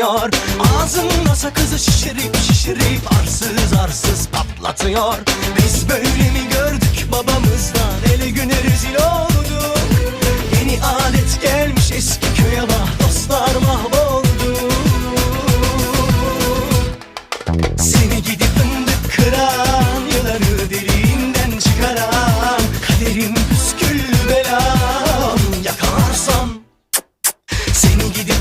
patlatıyor Ağzımda sakızı şişirip şişirip arsız arsız patlatıyor. Biz böyle mi gördük babamızdan? Ele güne rezil olduk. Yeni alet gelmiş eski köye bak dostlar mahvoldu Seni gidip fındık kıran yılanı deliğinden çıkaran Kaderim püsküllü belam yakalarsam Seni gidip